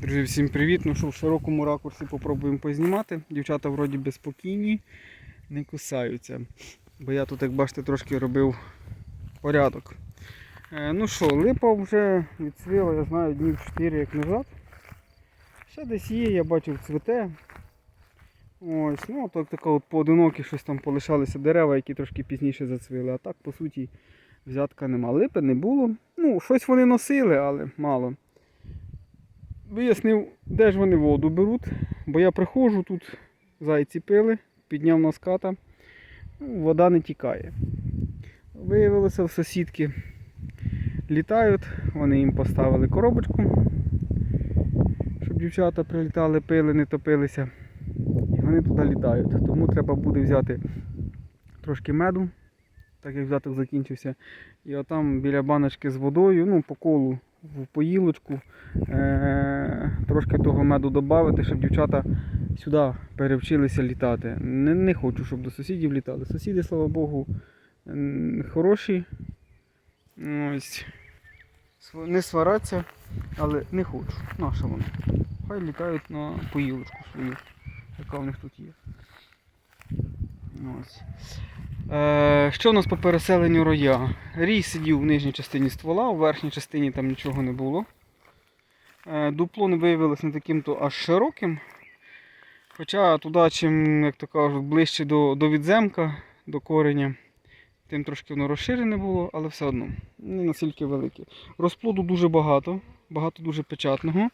Друзі, всім привіт! Ну що, в широкому ракурсі попробуємо познімати. Дівчата вроді би спокійні, не кусаються. Бо я тут, як бачите, трошки робив порядок. Е, ну що, липа вже відцвіла, я знаю, днів 4 як назад. Ще десь є, я бачив цвіте. Ось, ну так така от поодинокі щось там полишалися дерева, які трошки пізніше зацвіли. А так, по суті, взятка нема. Липи не було. Ну, щось вони носили, але мало. Вияснив, де ж вони воду беруть, бо я приходжу тут, зайці пили, підняв на ската, ну, вода не тікає. Виявилося в сусідки. Літають, вони їм поставили коробочку, щоб дівчата прилітали, пили, не топилися. І вони туди літають. Тому треба буде взяти трошки меду, так як взяток закінчився. І отам біля баночки з водою, ну, по колу в поїлочку, е- трошки того меду додати, щоб дівчата сюди перевчилися літати. Не, не хочу, щоб до сусідів літали. Сусіди, слава Богу, хороші. Ось. Не свараться, але не хочу. Наша вони. Хай літають на поїлочку свою, яка в них тут є. Ось. Е, що у нас по переселенню роя? Рій сидів в нижній частині ствола, у верхній частині там нічого не було. Е, дупло не виявилось не таким то аж широким. Хоча туди, чим, як то кажуть, ближче до, до відземка, до кореня, тим трошки воно розширене було, але все одно не настільки велике. Розплоду дуже багато, багато дуже печатного.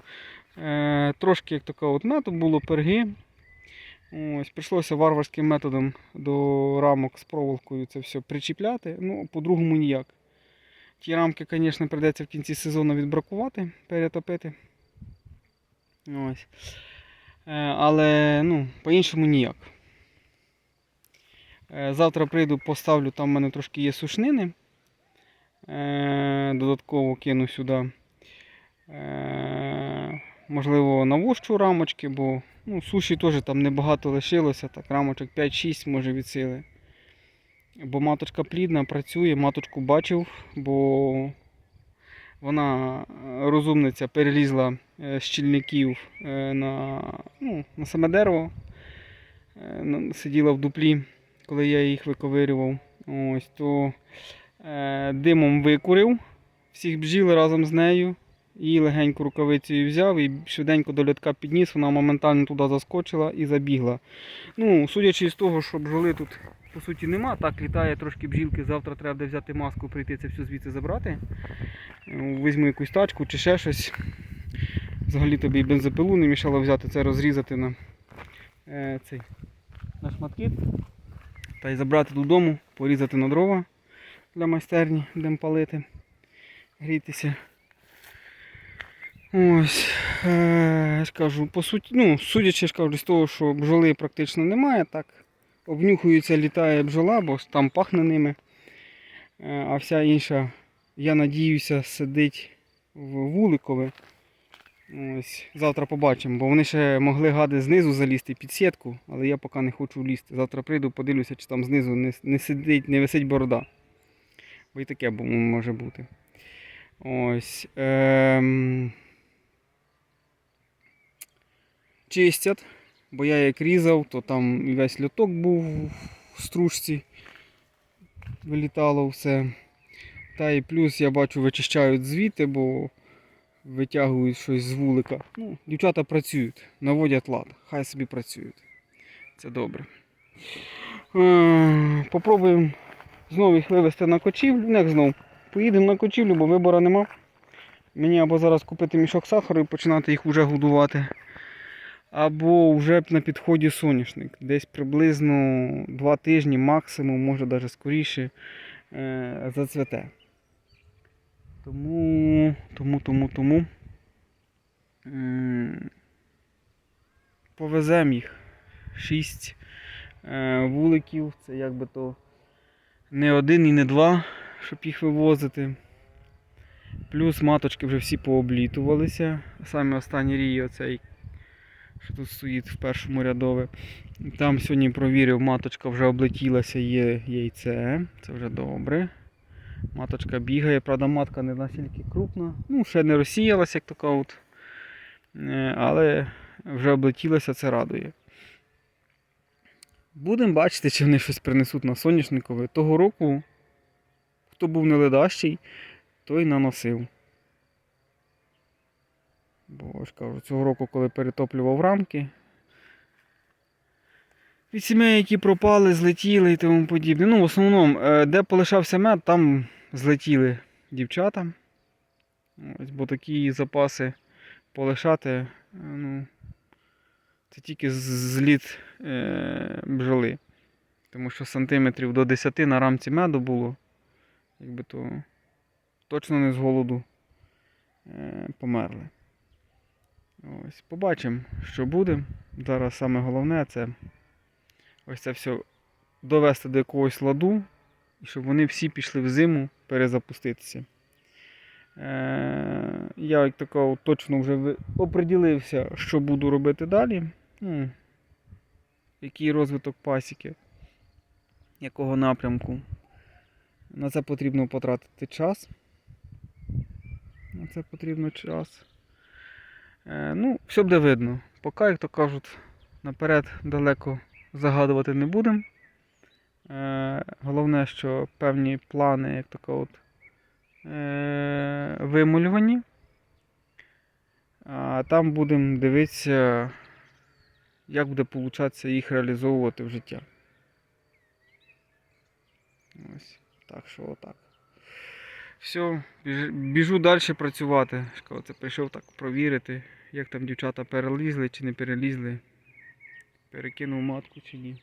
Е, трошки, як така от мету, було перги. Ось, прийшлося варварським методом до рамок з проволокою це все причіпляти. Ну, по-другому ніяк. Ті рамки, звісно, прийдеться в кінці сезону відбракувати, перетопити. Ось. Е, Але ну, по-іншому ніяк. Е, Завтра прийду, поставлю, там в мене трошки є сушнини. Е, Додатково кину сюди. Можливо, навощу рамочки, бо ну, суші теж там небагато лишилося, так рамочок 5-6 може від сили. Бо маточка плідна, працює, маточку бачив, бо вона е, розумниця перелізла е, з щільників е, на, ну, на саме дерево. Сиділа в дуплі, коли я їх виковирював. Ось, то димом викурив всіх бджіл разом з нею. Її легенько рукавицею взяв і швиденько до льотка підніс, вона моментально туди заскочила і забігла. Ну, судячи з того, що бджоли тут по суті нема, так літає трошки бджілки, завтра треба буде взяти маску, прийти це все звідси забрати. Е, Візьму якусь тачку чи ще щось. Взагалі тобі і бензопилу не мішало взяти це, розрізати на, е, цей, на шматки. Та й забрати додому, порізати на дрова для майстерні, будемо палити, грітися. Ось, е, я кажу, по суті, ну, судячи ж з того, що бджоли практично немає, так, обнюхується, літає бджола, бо там пахне ними. Е, а вся інша, я надіюся, сидить в вуликове. Ось, завтра побачимо, бо вони ще могли гади знизу залізти під сітку, але я поки не хочу лізти. Завтра прийду, подивлюся, чи там знизу не, не сидить, не висить борода. Бо і таке може бути. Ось. Ем... Чистять, бо я як різав, то там весь льоток був в стружці. Вилітало все. Та і плюс я бачу вичищають звідти, бо витягують щось з вулика. Ну, дівчата працюють, наводять лад, хай собі працюють. Це добре. Е, Попробуємо знову їх вивезти на кочівлю. Ну, як знову. Поїдемо на кочівлю, бо вибору нема. Мені або зараз купити мішок сахару і починати їх вже годувати. Або вже на підході соняшник. Десь приблизно 2 тижні максимум, може навіть скоріше, е, зацвете. Тому, тому, тому, тому. Повеземо їх. 6 вуликів. Це якби то не один і не два, щоб їх вивозити. Плюс маточки вже всі пооблітувалися. Саме останній рій оцей, що тут стоїть в першому рядове. Там сьогодні провірив, маточка вже облетілася, є яйце. Це вже добре. Маточка бігає, правда, матка не настільки крупна. Ну, ще не розсіялася, як така от. Е, Але вже облетілося, це радує. Будемо бачити, чи вони щось принесуть на соняшникове. Того року, хто був неледащий, той наносив. Бо ж кажу, цього року, коли перетоплював рамки, від сімей, які пропали, злетіли і тому подібне. Ну, в основному, е, де полишався мед, там злетіли дівчата. Ось, бо такі запаси полишати, е, ну, це тільки зліт е, бджоли. Тому що сантиметрів до 10 на рамці меду було. Якби то точно не з голоду е, померли. Ось, побачимо, що буде. Зараз саме головне це ось це все довести до якогось ладу, і щоб вони всі пішли в зиму перезапуститися. Е, я як такого точно вже оприділився, що буду робити далі. Ну, який розвиток пасіки, якого напрямку. На це потрібно потратити час. На це потрібно час. Е, ну, все буде видно. Поки, як то кажуть, наперед далеко загадувати не будемо. Е, головне, що певні плани, як тако от, е, вималювані. А там будемо дивитися, як буде получатися їх реалізовувати в життя. Ось. Так що отак. Все, біжу далі працювати. Це прийшов так провірити, як там дівчата перелізли чи не перелізли. Перекинув матку чи ні.